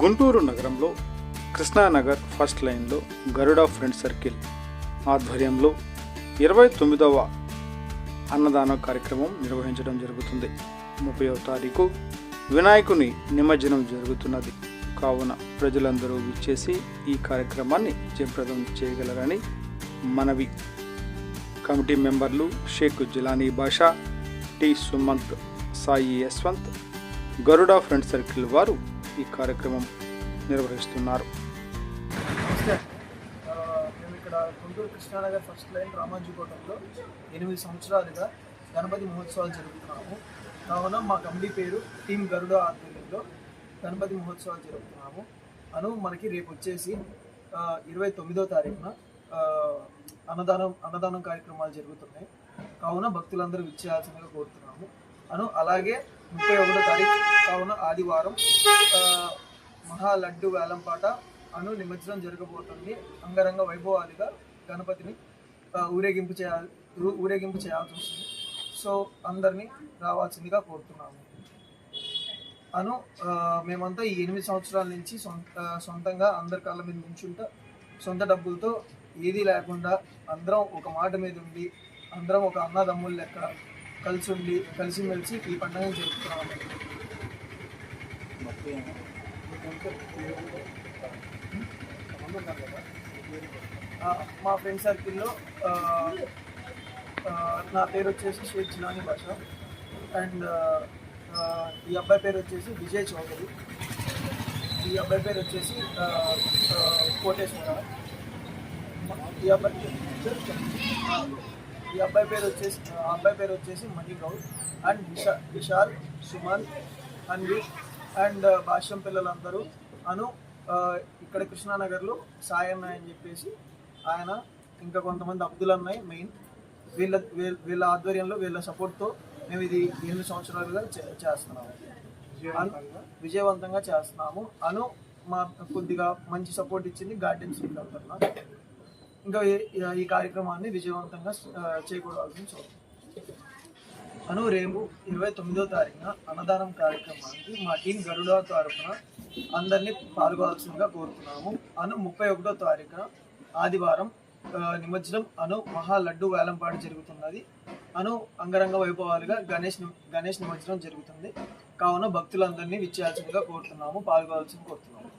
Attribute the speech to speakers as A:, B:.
A: గుంటూరు నగరంలో కృష్ణానగర్ ఫస్ట్ లైన్లో గరుడ friend circle ఆధ్వర్యంలో ఇరవై తొమ్మిదవ అన్నదాన కార్యక్రమం నిర్వహించడం జరుగుతుంది. ముప్పైవ తారీఖు వినాయకుని నిమజ్జనం జరుగుతున్నది. కావున ప్రజలందరూ విచ్చేసి ఈ కార్యక్రమాన్ని జయప్రదం చేయగలరని మనవి. కమిటీ మెంబర్లు Sheikh Jilani Basha T Sumanth Sai Yashwanth Garuda friend circle వారు ఈ కార్యక్రమం నిర్వహిస్తున్నారు.
B: మేము ఇక్కడ గుంటూరు కృష్ణానగర్ ఫస్ట్ లైన్ రామాజీకోటంలో ఎనిమిది సంవత్సరాలుగా గణపతి మహోత్సవాలు జరుపుతున్నాము. కావున మా కమిటీ పేరు టీం గరుడ ఆధ్వర్యంలో గణపతి మహోత్సవాలు జరుపుతున్నాము. అను మనకి రేపు వచ్చేసి ఇరవై తొమ్మిదో తారీఖున అన్నదానం అన్నదానం కార్యక్రమాలు జరుగుతున్నాయి. కావున భక్తులందరూ విచ్చేయాల్సిందిగా కోరుతున్నాము. అను అలాగే ముప్పై ఒకటో తారీఖు కావున ఆదివారం మహా లడ్డు వేలంపాట అను నిమజ్జనం జరగబోతుంది. అంగరంగ వైభవాలుగా గణపతిని ఊరేగింపు చేయాలి ఊరేగింపు చేయాల్సి వస్తుంది. సో అందరినీ రావాల్సిందిగా కోరుతున్నాము. అను మేమంతా ఈ ఎనిమిది సంవత్సరాల నుంచి సొంత సొంతంగా అందరి కాళ్ళ మీద నుంచుంటా సొంత డబ్బులతో ఏదీ లేకుండా అందరం ఒక మాట మీద ఉండి అందరం ఒక అన్నదమ్ముళ్ళు లెక్క కలిసి ఉండి కలిసిమెలిసి ఈ పండుగను జరుపుతున్నాము మా ఫ్రెండ్ సర్కిల్లో నా పేరు వచ్చేసి షేక్ జిలానీ భాష. అండ్ ఈ అబ్బాయి పేరు వచ్చేసి విజయ్ చౌదరి. ఈ అబ్బాయి పేరు వచ్చేసి కోటేశ్వర ఈ అబ్బాయి ఈ అబ్బాయి పేరు వచ్చేసి ఆ అబ్బాయి పేరు వచ్చేసి మణిగౌడ్ అండ్ విశా విశాల్ సుమన్ అన్విత్ అండ్ భాష్యం పిల్లలందరూ. అను ఇక్కడ కృష్ణానగర్లో సాయన్న అని చెప్పేసి ఆయన ఇంకా కొంతమంది అబ్దుల్ అన్నయ్య మెయిన్. వీళ్ళ వీళ్ళ- ఆధ్వర్యంలో వీళ్ళ సపోర్ట్తో మేము ఇది ఎనిమిది సంవత్సరాలుగా చేస్తున్నాము. విజయవంతంగా చేస్తున్నాము. అను మా కొద్దిగా మంచి సపోర్ట్ ఇచ్చింది గార్డెన్స్ తరఫున ఇంకా ఈ- కార్యక్రమాన్ని విజయవంతంగా ఆ, చేకూరాల్సిన అను రేపు ఇరవై తొమ్మిదో తారీఖున అన్నదానం కార్యక్రమానికి మా టీం గరుడ తరఫున అందరినీ పాల్గొనాల్సిందిగా కోరుతున్నాము. అను ముప్పై ఒకటో తారీఖున ఆదివారం నిమజ్జనం అను మహా లడ్డు వేలంపాటు జరుగుతున్నది. అను అంగరంగ వైభవాలుగా గణేష్ గణేష్ నిమజ్జనం జరుగుతుంది. కావున భక్తులందరినీ విచ్చేయాల్సిందిగా కోరుతున్నాము పాల్గొనాల్సింది కోరుతున్నాము.